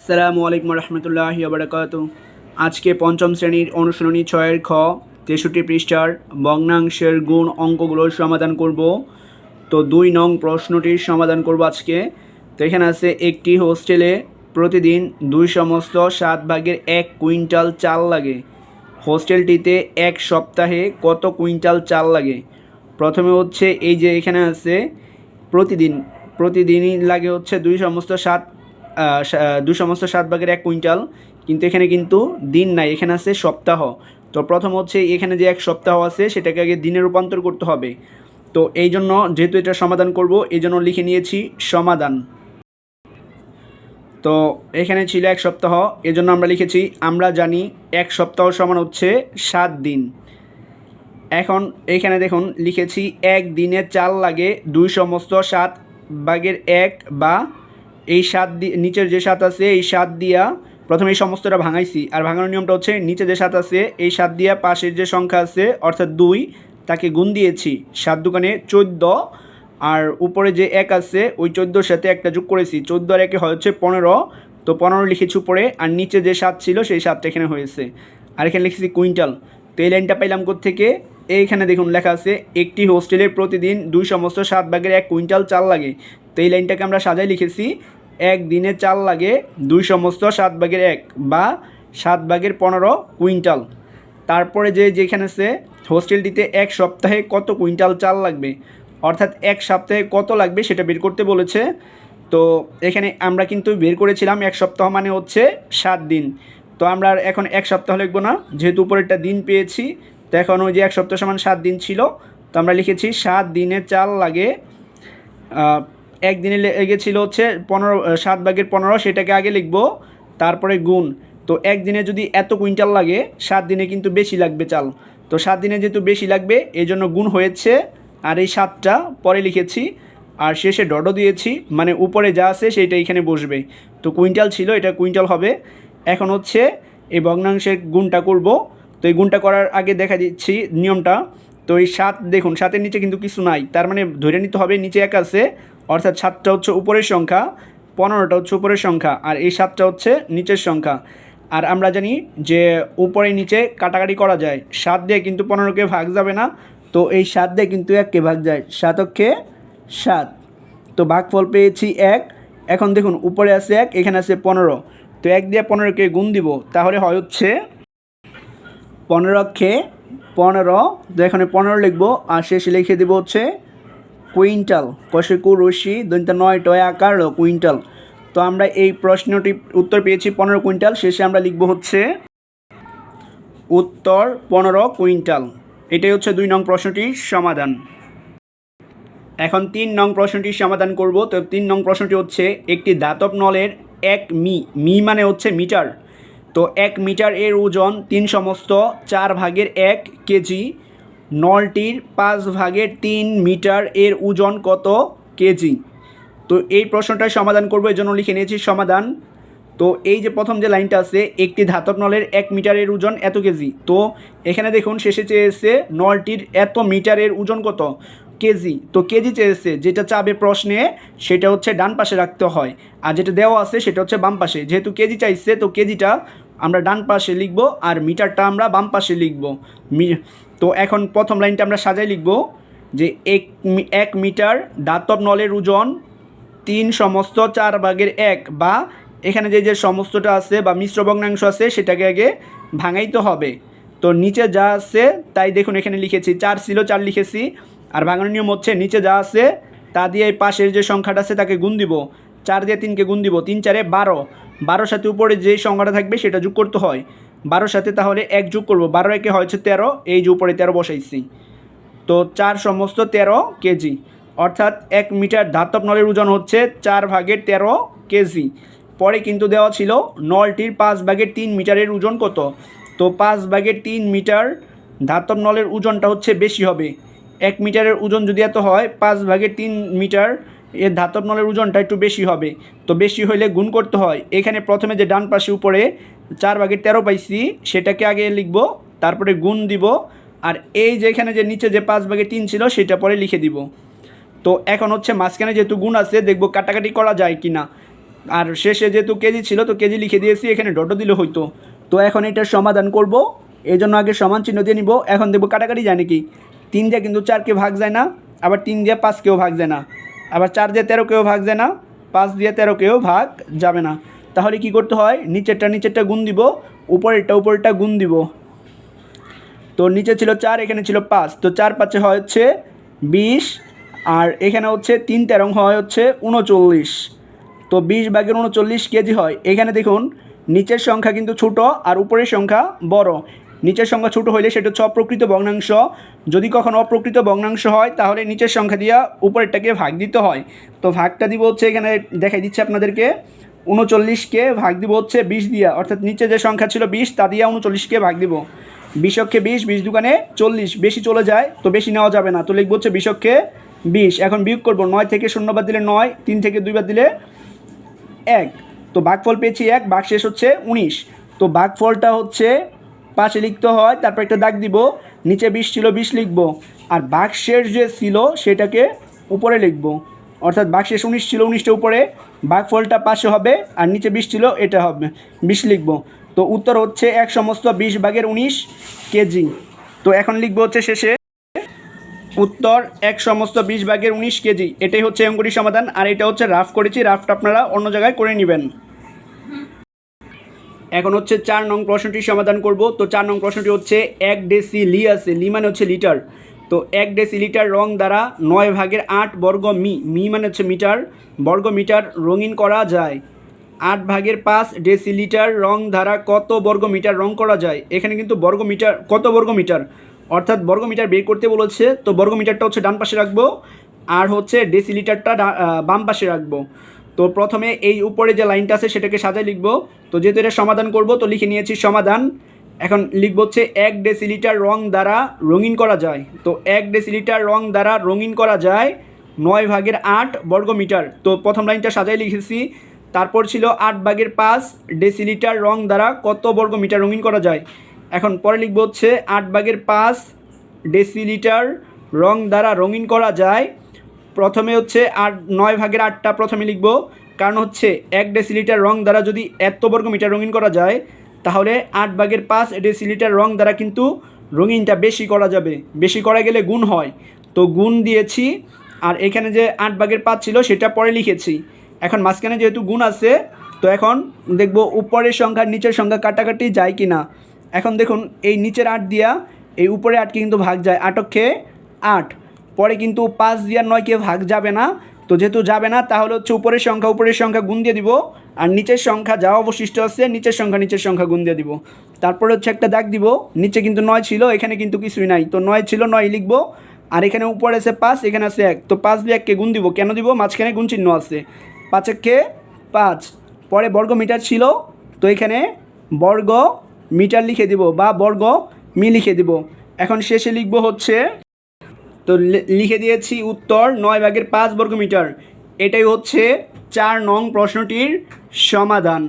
আসসালামু আলাইকুম রহমতুল্লাহ বারকাত আজকে পঞ্চম শ্রেণির অনুশীলনী ছয়ের খ, তেষট্টি পৃষ্ঠার ভগ্নাংশের গুণ অঙ্কগুলোর সমাধান করব। তো দুই নং প্রশ্নটির সমাধান করব আজকে। তো এখানে আছে একটি হোস্টেলে প্রতিদিন দুই সমস্ত সাত ভাগের এক কুইন্টাল চাল লাগে। হোস্টেলটিতে এক সপ্তাহে কত কুইন্টাল চাল লাগে? প্রথমে হচ্ছে এই যে এখানে আছে প্রতিদিন, প্রতিদিনই লাগে হচ্ছে দুই সমস্ত সাত দুই সমস্ত সাত ভাগের এক কুইন্টাল। কিন্তু এখানে কিন্তু দিন নাই, এখানে আছে সপ্তাহ। তো প্রথম হচ্ছে এখানে যে এক সপ্তাহ আছে, সেটাকে আগে দিনে রূপান্তর করতে হবে। তো এই জন্য যেহেতু এটা সমাধান করব, এই জন্য লিখে নিয়েছি সমাধান। তো এখানে ছিল এক সপ্তাহ এজন্য আমরা লিখেছি, আমরা জানি এক সপ্তাহ সমান হচ্ছে সাত দিন। এখন এখানে দেখুন, লিখেছি, এক দিনে চাল লাগে দুই সমস্ত সাত ভাগের এক বা এই সাত দি- নিচের যে সাত আছে, এই সাত দিয়া প্রথমে এই সমস্তটা ভাঙাইছি। আর ভাঙানোর নিয়মটা হচ্ছে, নিচে যে সাত আছে, এই সাত দিয়া পাশের যে সংখ্যা আছে, অর্থাৎ দুই, তাকে গুণ দিয়েছি। সাত দোকানে চোদ্দ, আর উপরে যে এক আছে, ওই চোদ্দোর সাথে একটা যোগ করেছি। চোদ্দ আর একে হচ্ছে পনেরো। তো পনেরো লিখেছি উপরে, আর নিচে যে সাত ছিল, সেই সাতটা এখানে হয়েছে। আর এখানে লিখেছি কুইন্টাল। তো এই লাইনটা পাইলাম থেকে এইখানে দেখুন লেখা আছে, একটি হোস্টেলে প্রতিদিন দুই সমস্ত সাত ভাগের এক কুইন্টাল চাল লাগে। তো এই লাইনটাকে আমরা সাজাই লিখেছি, এক দিনে চাল লাগে দুই সমস্ত সাত ভাগের এক বা সাত ভাগের পনেরো কুইন্টাল। তারপরে যে যেখানে আছে, হোস্টেলটিতে এক সপ্তাহে কত কুইন্টাল চাল লাগবে? অর্থাৎ এক সপ্তাহে কত লাগবে সেটা বের করতে বলেছে। তো এখানে আমরা কিন্তু বের করেছিলাম এক সপ্তাহ মানে হচ্ছে সাত দিন। তো আমরা এখন এক সপ্তাহ লিখব না, যেহেতু উপরেরটা দিন পেয়েছি তো এখন ওই যে এক সপ্তাহ সমান সাত দিন ছিল, তো আমরা লিখেছি সাত দিনে চাল লাগে একদিনে লেগেছিল হচ্ছে পনেরো সাত ভাগের পনেরো, সেটাকে আগে লিখব, তারপরে গুণ। তো একদিনে যদি এত কুইন্টাল লাগে, সাত দিনে কিন্তু বেশি লাগবে চাল। তো সাত দিনে যেহেতু বেশি লাগবে, এই জন্য গুণ হয়েছে, আর এই সাতটা পরে লিখেছি, আর শেষে ডডো দিয়েছি মানে উপরে যা আছে সেইটা এখানে বসবে। তো কুইন্টাল ছিল, এটা কুইন্টাল হবে। এখন হচ্ছে এই ভগ্নাংশের গুণটা করব তো এই গুণটা করার আগে দেখা দিচ্ছি নিয়মটা। তো এই সাত, দেখুন, সাতের নিচে কিন্তু কিছু নাই। তার মানে ধরে নিতে হবে নিচে এক আছে, অর্থাৎ সাতটা হচ্ছে উপরের সংখ্যা, পনেরোটা হচ্ছে উপরের সংখ্যা, আর এই সাতটা হচ্ছে নিচের সংখ্যা। আর আমরা জানি যে উপরে নিচে কাটাকাটি করা যায়। সাত দিয়ে কিন্তু পনেরোকে ভাগ যাবে না, তো এই সাত দিয়ে কিন্তু এককে ভাগ যায়। সাতককে সাত। তো ভাগফল পেয়েছি এক। এখন দেখুন, উপরে আছে এক, এখানে আছে পনেরো। তো এক দিয়ে পনেরোকে গুণ দিব, তাহলে হয় হচ্ছে পনেরোকে পনেরো তো এখানে পনেরো লিখব, আর শেষে লিখে দেবো হচ্ছে কুইন্টাল। কষে কু, রশি দৈনটা নয়, টয়, আকার কুইন্টাল। তো আমরা এই প্রশ্নটি উত্তর পেয়েছি পনেরো কুইন্টাল, শেষে আমরা লিখব হচ্ছে উত্তর পনেরো কুইন্টাল। এটাই হচ্ছে দুই নং প্রশ্নটির সমাধান। এখন তিন নং প্রশ্নটির সমাধান করব। তো তিন নং প্রশ্নটি হচ্ছে একটি ধাতব নলের এক মি মি মানে হচ্ছে মিটার। তো এক মিটার এর ওজন তিন সমস্ত, চার ভাগের এক কেজি। নলটির পাঁচ ভাগের তিন মিটার এর ওজন কত কেজি? তো এই প্রশ্নটার সমাধান করব এই জন্য লিখে নিয়েছি সমাধান। তো এই যে প্রথম যে লাইনটা আছে, একটি ধাতব নলের এক মিটারের ওজন এত কেজি। তো এখানে দেখুন, শেষে চেয়েছে নলটির এত মিটারের ওজন কত কেজি? তো কেজি চেয়েছে, যেটা চাবে প্রশ্নে, সেটা হচ্ছে ডান পাশে রাখতে হয়। আর যেটা দেওয়া আছে, সেটা হচ্ছে বাম পাশে। যেহেতু কেজি চাইছে, তো কেজিটা আমরা ডান পাশে লিখব আর মিটারটা আমরা বাম পাশে লিখব। তো এখন প্রথম লাইনটা আমরা সাজাই লিখব যে এক এক মিটার দাতব নলের ওজন তিন সমস্ত চার ভাগের এক বা এখানে যে যে সমস্তটা আছে বা মিশ্র ভগ্নাংশ আছে সেটাকে আগে ভাঙাইতে হবে। তো নিচে যা আছে তাই দেখুন এখানে লিখেছি, চার ছিল, চার লিখেছি। আর ভাঙানোর নিয়ম হচ্ছে নিচে যা আছে তা দিয়ে পাশের যে সংখ্যাটা আছে তাকে গুণ দিব। চার দিয়ে তিনকে গুণ দিব, তিন চারে বারো। বারোর সাথে উপরে যে সংখ্যাটা থাকবে সেটা যোগ করতে হয়। বারোর সাথে তাহলে এক যোগ করব। বারো একে হয়েছে তেরো, এই যে উপরে তেরো বসাইছি। তো চার সমস্ত তেরো কেজি। অর্থাৎ এক মিটার ধাতব নলের ওজন হচ্ছে চার ভাগের তেরো কেজি। পরে কিন্তু দেওয়া ছিল নলটির পাঁচ ভাগের তিন মিটারের ওজন কত? তো পাঁচ ভাগের তিন মিটার ধাতব নলের ওজনটা হচ্ছে বেশি হবে। এক মিটারের ওজন যদি এত হয়, পাঁচ ভাগের তিন মিটার এর ধাতব নলের ওজনটা একটু বেশি হবে। তো বেশি হইলে গুণ করতে হয়। এখানে প্রথমে যে ডান পাশে উপরে চার ভাগের তেরো পাইছি, সেটাকে আগে লিখব, তারপরে গুণ দিব, আর এই যে এখানে যে নিচে যে পাঁচ ভাগে তিন ছিল, সেটা পরে লিখে দিব। তো এখন হচ্ছে মাঝখানে যেহেতু গুণ আছে, দেখব কাটাকাটি করা যায় কি না আর শেষে যেহেতু কেজি ছিল, তো কেজি লিখে দিয়েছি, এখানে ডটো দিলে হইতো। তো এখন এটার সমাধান করব এই জন্য আগে সমান চিহ্ন দিয়ে নিব। এখন দেখব কাটাকাটি যায় নাকি। তিন দিয়ে কিন্তু চারকে ভাগ যায় না, আবার তিন দিয়ে পাঁচকেও ভাগ যায় না। আবার চার দিয়ে তেরোকেও ভাগ যায় না, পাঁচ দিয়ে তেরোকেও ভাগ যাবে না। তাহলে কি করতে হয়? নিচেরটা নিচেরটা গুণ দিব, উপরেরটা উপরেরটা গুণ দিব। তো নিচে ছিল চার, এখানে ছিল পাঁচ। তো চার পাঁচে হয় হচ্ছে বিশ, আর এখানে হচ্ছে তিন তেরো হয় হচ্ছে উনচল্লিশ। তো বিশ ভাগের উনচল্লিশ কেজি হয়। এখানে দেখুন, নিচের সংখ্যা কিন্তু ছোট আর উপরের সংখ্যা বড়। নিচের সংখ্যা ছোট হইলে সেটা হচ্ছে অপ্রকৃত ভগ্নাংশ। যদি কখনো অপ্রকৃত ভগ্নাংশ হয়, তাহলে নিচের সংখ্যা দিয়া উপরেরটাকে ভাগ দিতে হয়। তো ভাগটা দিব হচ্ছে এখানে, দেখাই দিচ্ছে আপনাদেরকে, উনচল্লিশকে ভাগ দিব হচ্ছে বিশ দিয়া। অর্থাৎ নিচে যে সংখ্যা ছিল বিশ, তা দিয়া উনচল্লিশকে ভাগ দিব। বিশককে বিশ বিশ দোকানে চল্লিশ। বেশি চলে যায়, তো বেশি নেওয়া যাবে না। তো লিখব হচ্ছে বিশককে বিশ। এখন বিয়োগ করব নয় থেকে শূন্য বাদ দিলে নয়, তিন থেকে দুই বাদ দিলে এক। তো ভাগফল পেয়েছি এক বাঘ শেষ হচ্ছে উনিশ। তো ভাগফলটা হচ্ছে পাশে লিখতে হয়, তারপর একটা দাগ দিব, নিচে বিশ ছিল, বিশ লিখব। আর শেষ যে ছিল, সেটাকে উপরে লিখব। অর্থাৎ ভাগ উনিশ ছিল, উনিশটা উপরে ভাগফলটা পাশে হবে, আর নিচে বিশ ছিল, এটা হবে, বিশ লিখব। তো উত্তর হচ্ছে এক সমস্ত বিশ ভাগের উনিশ কেজি। তো এখন লিখব হচ্ছে শেষে, উত্তর এক সমস্ত বিশ ভাগের উনিশ কেজি। এটাই হচ্ছে অঙ্কটির সমাধান, আর এটা হচ্ছে রাফ করেছি, রাফটা আপনারা অন্য জায়গায় করে নেবেন। এখন হচ্ছে চার নং প্রশ্নটির সমাধান করব। তো চার নং প্রশ্নটি হচ্ছে এক ডেসি লি আছে লি মানে হচ্ছে লিটার। তো এক ডেসি লিটার রং দ্বারা নয় ভাগের আট বর্গ মি মি মানে হচ্ছে মিটার, বর্গ মিটার রঙিন করা যায়। আট ভাগের পাঁচ ডেসি লিটার রং দ্বারা কত বর্গ মিটার রং করা যায়? এখানে কিন্তু বর্গ মিটার, কত বর্গ মিটার? অর্থাৎ বর্গ মিটার বের করতে বলেছে, তো বর্গ মিটারটা হচ্ছে ডান পাশে রাখব, আর হচ্ছে ডেসি লিটারটা বাম পাশে রাখব। তো প্রথমে এই উপরে যে লাইনটা আছে সেটাকে সাজায় লিখব। তো যেহেতু এটা সমাধান করব, তো লিখে নিয়েছি সমাধান। এখন লিখব হচ্ছে, এক ডেসিলিটার রং দ্বারা রঙিন করা যায়। তো এক ডেসিলিটার রং দ্বারা রঙিন করা যায় নয় ভাগের আট বর্গমিটার। তো প্রথম লাইনটা সাজাই লিখেছি। তারপর ছিল আট ভাগের পাঁচ ডেসিলিটার রং দ্বারা কত বর্গমিটার রঙিন করা যায়? এখন পরে লিখব হচ্ছে, আট ভাগের পাঁচ ডেসিলিটার রং দ্বারা রঙিন করা যায় প্রথমে হচ্ছে আট, নয় ভাগের আটটা প্রথমে লিখব। কারণ হচ্ছে এক ডেসিলিটার রং দ্বারা যদি এত বর্গ মিটার রঙিন করা যায়, তাহলে আট ভাগের পাঁচ ডেসিলিটার রং দ্বারা কিন্তু রঙিনটা বেশি করা যাবে। বেশি করা গেলে গুণ হয়। তো গুণ দিয়েছি। আর এখানে যে আট ভাগের পাঁচ ছিল, সেটা পরে লিখেছি। এখন মাঝখানে যেহেতু গুণ আছে, তো এখন দেখব উপরের সংখ্যা নিচের সংখ্যা কাটাকাটি যায় কি না এখন দেখুন, এই নিচের আট দিয়া এই উপরে আটকে কিন্তু ভাগ যায়। আটকে আট। পরে কিন্তু পাঁচ দিয়ে নয়কে ভাগ যাবে না। তো যেহেতু যাবে না, তাহলে হচ্ছে উপরের সংখ্যা উপরের সংখ্যা গুণ দিয়ে দিব। আর নিচের সংখ্যা যা অবশিষ্ট আছে, নিচের সংখ্যা নিচের সংখ্যা গুণ দিয়ে দিব। তারপরে হচ্ছে একটা দাগ দিব। নিচে কিন্তু নয় ছিল, এখানে কিন্তু কিছুই নাই। তো নয় ছিল, নয় লিখব। আর এখানে উপরে আছে পাঁচ, এখানে আছে এক। তো পাঁচ দিয়ে এককে গুণ দিব। কেন দিব? মাঝখানে গুণ চিহ্ন আছে। পাঁচ এককে পাঁচ। পরে বর্গ মিটার ছিল। তো এখানে বর্গ মিটার লিখে দিব বা বর্গ মি লিখে দিব। এখন শেষে লিখব হচ্ছে তো লিখে দিয়েছি উত্তর নয় ভাগের পাঁচ বর্গমিটার। এটাই হচ্ছে চার নং প্রশ্নটির সমাধান।